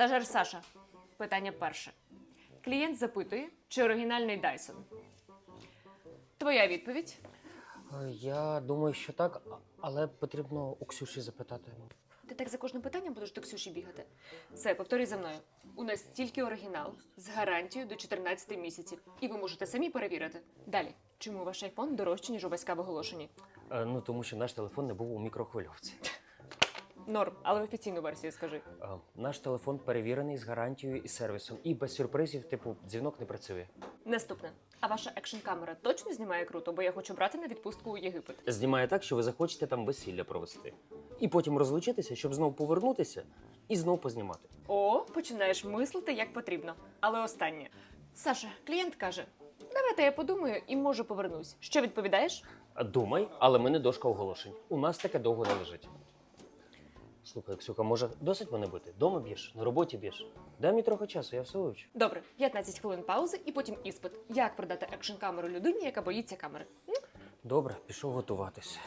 Стажер Саша. Питання перше. Клієнт запитує, чи оригінальний Dyson. Твоя відповідь. Е, Я думаю, що так, але потрібно у Ксюші запитати. Ти так за кожним питанням будеш до Ксюші бігати. Все, повторюй за мною. У нас тільки оригінал з гарантією до 14 місяців. І ви можете самі перевірити. Далі. Чому ваш айфон дорожче, ніж у батька в оголошенні? Е, Ну, тому що наш телефон не був у мікрохвильовці. Норм, але офіційну версію скажи. Е, Наш телефон перевірений з гарантією і сервісом, і без сюрпризів, типу, дзвінок не працює. Наступне. А ваша екшн камера точно знімає круто, бо я хочу брати на відпустку у Єгипет. Знімає так, що ви захочете там весілля провести. І потім розлучитися, щоб знов повернутися і знов познімати. О, починаєш мислити як потрібно. Але останнє. Саша, клієнт каже: давайте я подумаю і може повернусь. Що відповідаєш? А Думай, але ми не дошка оголошень. У нас таке довго не лежить. Слухай, Ксюха, може, досить мене бити? Дома б'єш, на роботі б'єш. Дай мені трохи часу, я все вивчу. Добре, 15 хвилин паузи і потім іспит. Як продати екшн камеру людині, яка боїться камери? Добре, пішов готуватися.